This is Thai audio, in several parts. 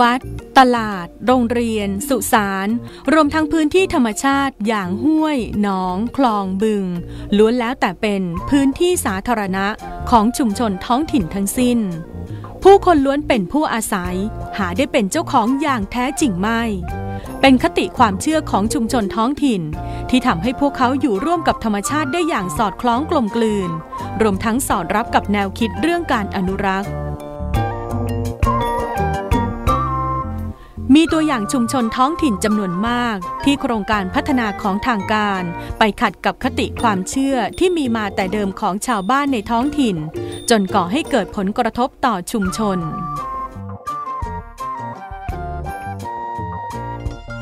วัด ตลาด โรงเรียน สุสาน รวมทั้งพื้นที่ธรรมชาติอย่างห้วย หนอง คลอง บึง ล้วนแล้วแต่เป็นพื้นที่สาธารณะของชุมชนท้องถิ่นทั้งสิ้น ผู้คนล้วนเป็นผู้อาศัย หาได้เป็นเจ้าของอย่างแท้จริงไม่ เป็นคติความเชื่อของชุมชนท้องถิ่น ที่ทำให้พวกเขาอยู่ร่วมกับธรรมชาติได้อย่างสอดคล้องกลมกลืน รวมทั้งสอดรับกับแนวคิดเรื่องการอนุรักษ์ มีตัวอย่างชุมชนท้องถิ่นจำนวนมาก ที่โครงการพัฒนาของทางการ ไปขัดกับคติความเชื่อที่มีมาแต่เดิมของชาวบ้านในท้องถิ่น จนก่อให้เกิดผลกระทบต่อชุมชน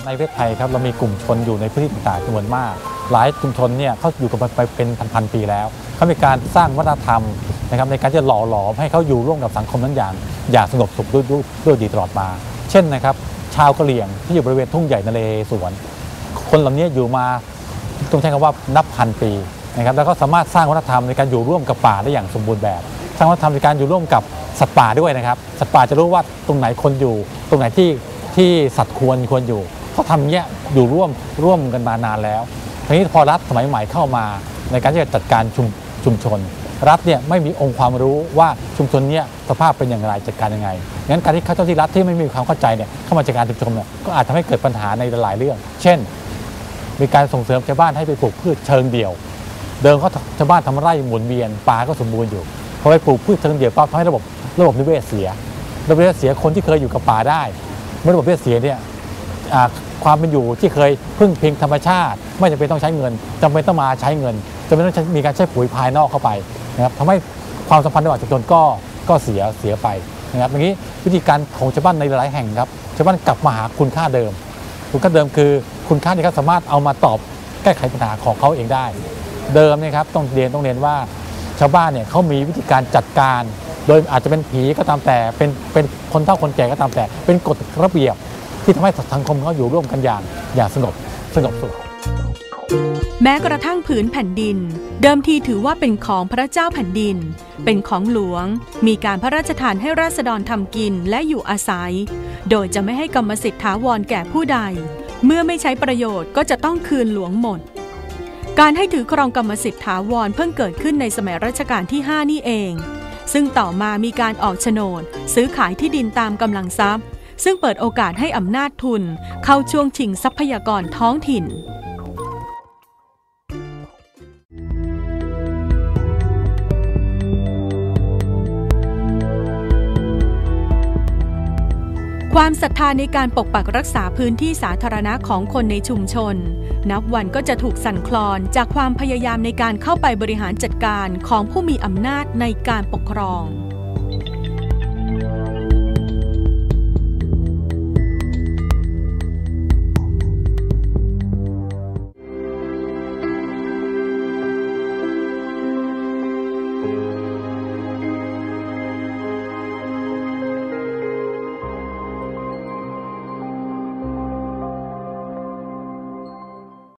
ในประเทศไทยครับเรามีกลุ่มชนอยู่ในพื้นที่ต่างๆจำนวนมาก หลายชุมชนเนี่ยเขาอยู่กันมาไปเป็นพันๆปีแล้วเขามีการสร้างวัฒนธรรมนะครับในการจะหล่อหลอมให้เขาอยู่ร่วมกับสังคมนั้นอย่างอย่างสงบสุขด้วยด้วยด้วยดีตลอดมา เช่นนะครับ ชาวกะเหรี่ยงที่อยู่บริเวณทุ่งใหญ่นเรศวรคนเหล่านี้อยู่มาต้องใช้คำว่านับพันปีนะครับแล้วก็สามารถสร้างวัฒนธรรมในการอยู่ร่วมกับป่าได้อย่างสมบูรณ์แบบ สร้างวัฒนธรรมในการอยู่ร่วมกับสัตว์ป่าด้วยนะครับ สัตว์ป่าจะรู้ว่าตรงไหนคนอยู่ ตรงไหนที่ที่สัตว์ควรควรอยู่ เขาทำเนี้ยอยู่ร่วมร่วมกันมานานแล้วทีนี้พอรัฐสมัยใหม่เข้ามาในการที่จะจัดการชุมชุมชน รัฐเนี่ยไม่มีองค์ความรู้ว่าชุมชนเนี้ยสภาพเป็นอย่างไรจัดการยังไงงั้นการที่เจ้าที่รัฐที่ไม่มีความเข้าใจเนี่ยเข้ามาจัดการชุมชนเนี่ยก็อาจทำให้เกิดปัญหาในหลายเรื่อง เช่น มีการส่งเสริมชาวบ้านให้ไปปลูกพืชเชิงเดี่ยว เดิมเขาชาวบ้านทำไร่หมุนเวียนป่าก็สมบูรณ์อยู่พอไปปลูกพืชเชิงเดี่ยวปั๊บทำให้ระบบระบบนิเวศเสียระบบนิเวศเสียคนที่เคยอยู่กับป่าได้เมื่อระบบนิเวศเสียเนี่ย ความเป็นอยู่ที่เคยพึ่งพิงธรรมชาติ ไม่จำเป็นต้องใช้เงินจำเป็นต้องมาใช้เงินจำเป็นต้องมีการใช้ปุ๋ยภายนอกเข้าไปนะครับทำให้ความสัมพันธ์ระหว่างชุมชนก็ก็เสียเสียไปนะครับอย่างนี้วิธีการของชาวบ้านในหลายแห่งครับชาวบ้านกลับมาหาคุณค่าเดิม คุณค่าเดิมคือคุณค่าที่เขาสามารถเอามาตอบแก้ไขปัญหาของเขาเองได้ เดิมนยครับต้องเรียนต้องเรียนว่าชาวบ้านเนี่ยเขามีวิธีการจัดการ โดยอาจจะเป็นผีก็ตามแต่เป็นเป็นคนเฒ่าคนแก่ก็ตามแต่ เป็นกฎระเบียบ ที่ทำให้สังคมเขาอยู่ร่วมกันอย่างอย่างสงบสงบสุขแม้กระทั่งผืนแผ่นดิน เดิมทีถือว่าเป็นของพระเจ้าแผ่นดิน เป็นของหลวง มีการพระราชทานให้ราษฎรทำกินและอยู่อาศัย โดยจะไม่ให้กรรมสิทธิ์ถาวรแก่ผู้ใด เมื่อไม่ใช้ประโยชน์ก็จะต้องคืนหลวงหมด การให้ถือครองกรรมสิทธิ์ถาวรเพิ่งเกิดขึ้นในสมัยรัชกาลที่ 5 นี่เอง ซึ่งต่อมามีการออกโฉนด ซื้อขายที่ดินตามกำลังทรัพย์ ซึ่งเปิดโอกาสให้อำนาจทุน เข้าช่วงชิงทรัพยากรท้องถิ่นความศรัทธาในการปกปักรักษาพื้นที่สาธารณะของคนในชุมชน นับวันก็จะถูกสั่นคลอนจากความพยายามในการเข้าไปบริหารจัดการของผู้มีอำนาจในการปกครอง